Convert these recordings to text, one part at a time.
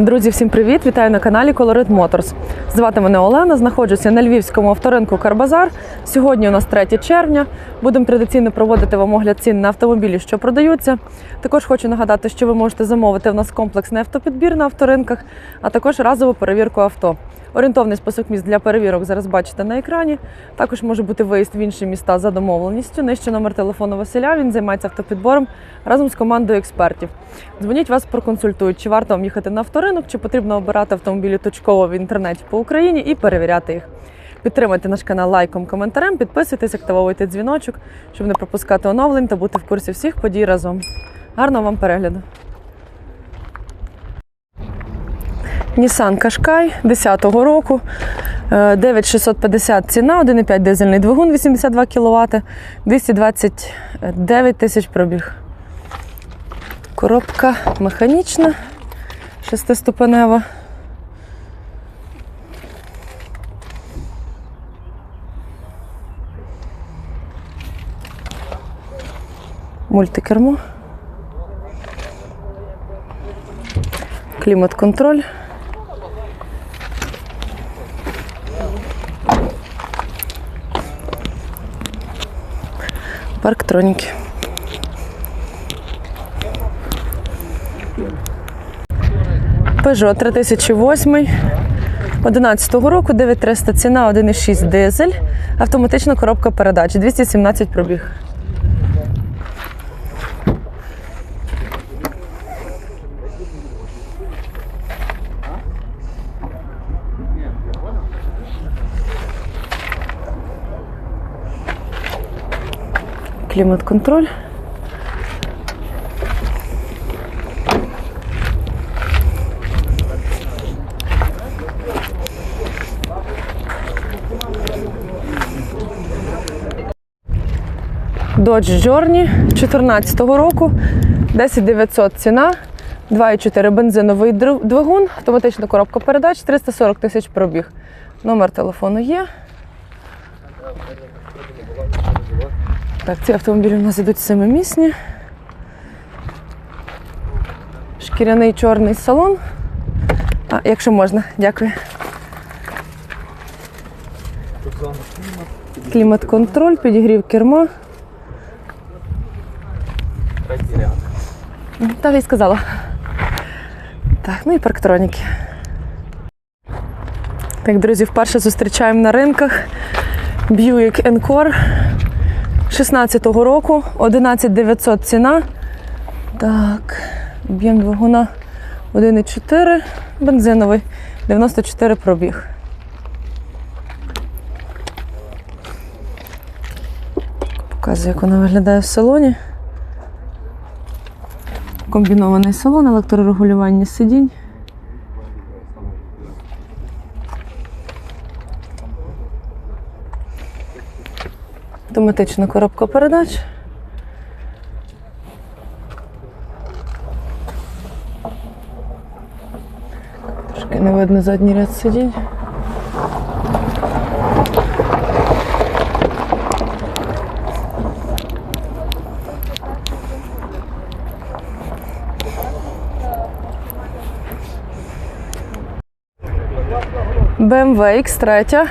Друзі, всім привіт! Вітаю на каналі Colorit Motors. Звати мене Олена. Знаходжуся на львівському авторинку Карбазар. Сьогодні у нас 3 червня. Будемо традиційно проводити вам огляд цін на автомобілі, що продаються. Також хочу нагадати, що ви можете замовити в нас комплексний автопідбір на авторинках, а також разову перевірку авто. Орієнтовний список міст для перевірок зараз бачите на екрані. Також може бути виїзд в інші міста за домовленістю. Нижче номер телефону Василя. Він займається автопідбором разом з командою експертів. Дзвоніть вас проконсультують, чи варто вам їхати на авторинок, чи потрібно обирати автомобілі точково в інтернеті по Україні і перевіряти їх. Підтримайте наш канал лайком, коментарем, підписуйтесь, активовуйте дзвіночок, щоб не пропускати оновлень та бути в курсі всіх подій разом. Гарного вам перегляду! Nissan Qashqai 10-го року, е, 9650 ціна, 1,5 дизельний двигун, 82 кВт, 229 тисяч пробіг. Коробка механічна, шестиступенева. Мультикермо. Клімат-контроль. Парктроніки. Peugeot 3008 11 року, 9300 ціна, 1,6 дизель, автоматична коробка передач, 217 пробіг. Клімат-контроль. Dodge Journey 14 року, 10900 ціна, 2,4 бензиновий двигун, автоматична коробка передач, 340 тисяч пробіг. Номер телефону є. Так, ці автомобілі у нас ідуть семимісні. Шкіряний чорний салон. А, якщо можна, дякую. Клімат-контроль, підігрів керма. Так і сказала. Так, ну і парктроніки. Так, друзі, вперше зустрічаємо на ринках Buick Encore 16-го року, 11900 ціна. Так, об'єм двигуна 1,4, бензиновий, 94 пробіг. Показую, як вона виглядає в салоні. Комбінований салон, електрорегулювання сидінь. Автоматична коробка передач. Трошки не видно задній ряд сидінь. BMW X3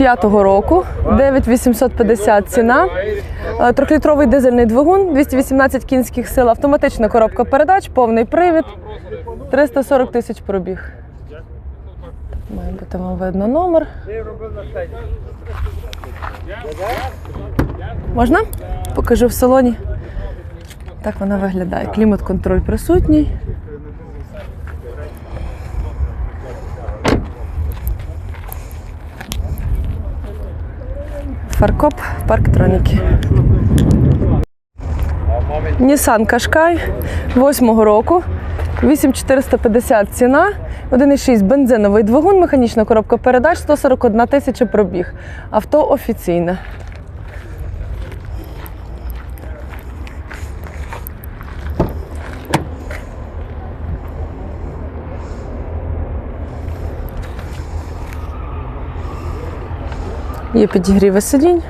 5-го року, 9850 ціна. Е, Трьохлітровий дизельний двигун, 218 кінських сил, автоматична коробка передач, повний привід, 340 тисяч пробіг. Має бути вам видно номер. Можна? Покажу в салоні. Так вона виглядає. Клімат-контроль присутній. Фаркоп, парк Троніки. Нісан Кашкай 8-го року, 8450 ціна, 1,6 бензиновий двигун, механічна коробка передач, 141 тисяча пробіг. Авто офіційне. Є підігріви сидінь.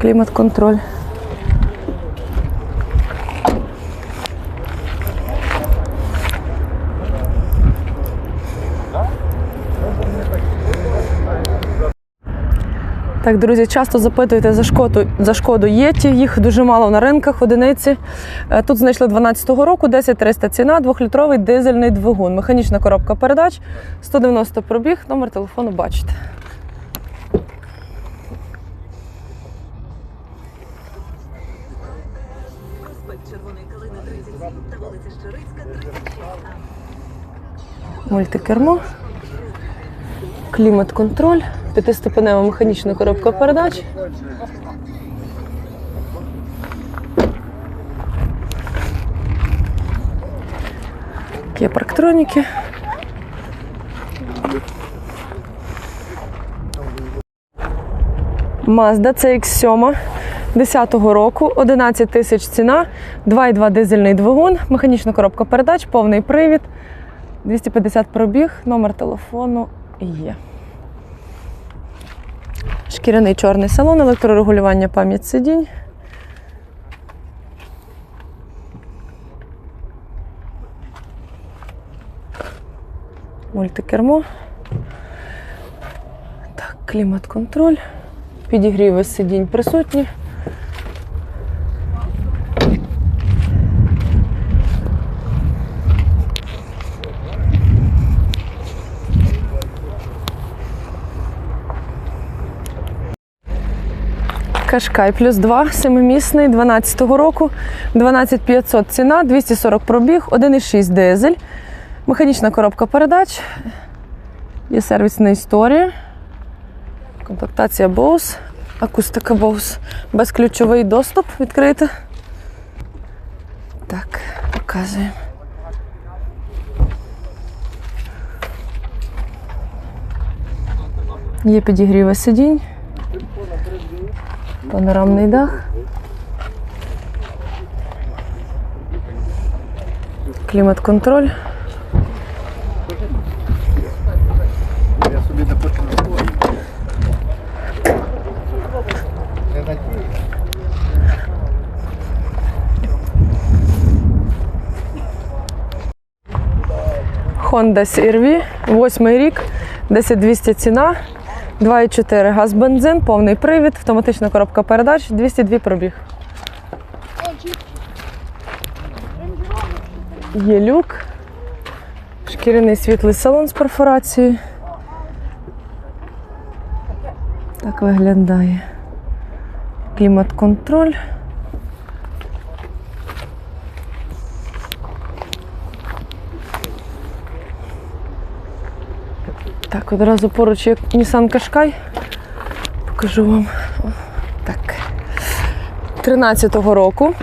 Клімат-контроль. Так, друзі, часто запитуєте за шкоду, за шкоду Єті. Їх дуже мало на ринках, одиниці. Е, Тут знайшли 12-го року, 10 300 ціна, двохлітровий дизельний двигун. Механічна коробка передач, 190 пробіг, номер телефону бачите. Проспект Червоної Калини 37 та вулиця Щирицька 36. Мультикермо, клімат-контроль, п'ятиступенева механічна коробка передач. Є парктроніки. Mazda CX-7 10-го року, 11 тисяч ціна, 2,2 дизельний двигун, механічна коробка передач, повний привід. 250 пробіг, номер телефону є. Шкіряний чорний салон, електрорегулювання пам'ять сидінь. Мультикермо. Так, клімат-контроль. Підігріви сидінь присутні. Кашкай плюс 2, семимісний, 12-го року, 12500 ціна, 240 пробіг, 1,6 дизель, механічна коробка передач, є сервісна історія, комплектація Bose, акустика Bose, безключовий доступ відкрити. Так, показуємо. Є підігріви сидінь. Панорамний дах. Клімат-контроль. Я собі не почну. Honda CR-V, восьмий рік, 10200 ціна, 2,4 газ бензин, повний привід, автоматична коробка передач, 202 пробіг. Є люк, шкіряний світлий салон з перфорацією. Так виглядає. Клімат-контроль. Так, одразу поруч є Nissan Qashqai. Покажу вам. Так. 13-го року.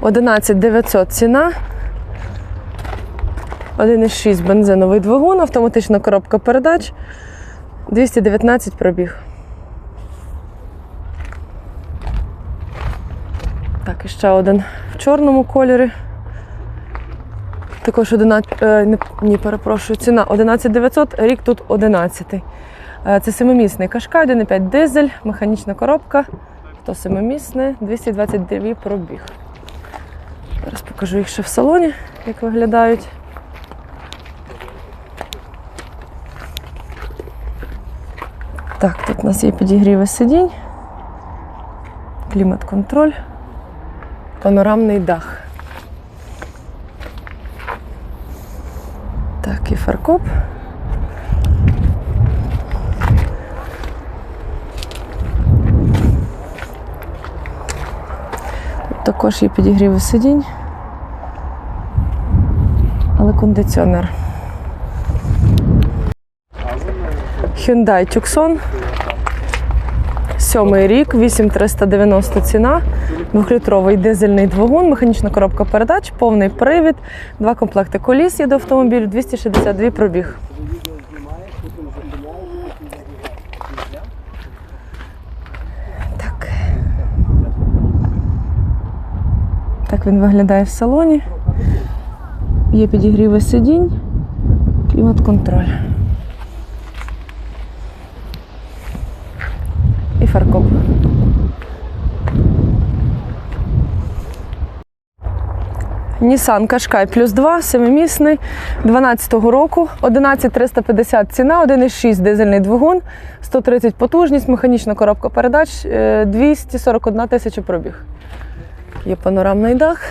11 900 ціна. 1,6 бензиновий двигун, автоматична коробка передач. 219 пробіг. Так, і ще один в чорному кольорі. Також 11, е, не- ні, перепрошую, ціна 11 900, рік тут 11. Е, Це семимісний кашкай, 1,5 дизель, механічна коробка. То семимісне, 222 пробіг. Зараз покажу їх ще в салоні, як виглядають. Так, тут у нас є підігріви сидінь, клімат-контроль, панорамний дах. Так, і фаркоп. Також є підігріви сидінь, але кондиціонер. Hyundai Tucson. Сьомий рік, 8390 ціна, двохлітровий дизельний двигун, механічна коробка передач, повний привід, два комплекти коліс є до автомобілю, 262 пробіг. Так. Так він виглядає в салоні. Є підігріви сидінь, клімат-контроль. І фаркоп. Nissan Qashqai плюс 2, семимісний, 12-го року, 11350 ціна, 1,6 дизельний двигун, 130 потужність, механічна коробка передач, е, 241 тисяча пробіг. Є панорамний дах.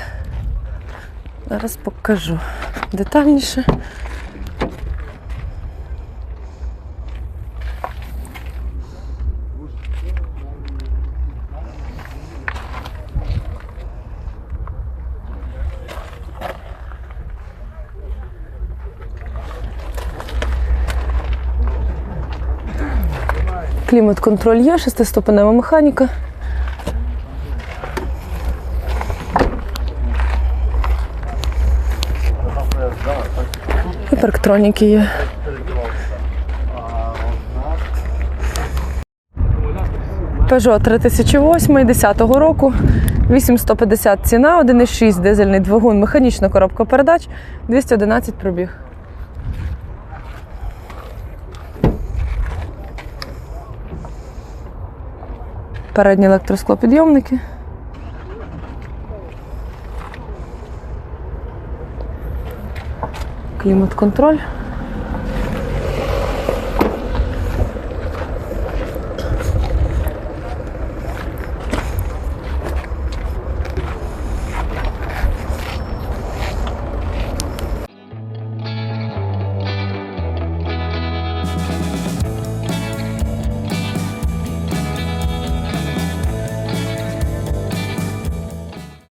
Зараз покажу детальніше. Клімат-контроль є, шестиступенева механіка. І парктроніки є. Peugeot 3008 10 року, 8150 ціна, 1,6 дизельний двигун, механічна коробка передач, 211 пробіг. Передні електросклопідйомники. Клімат-контроль.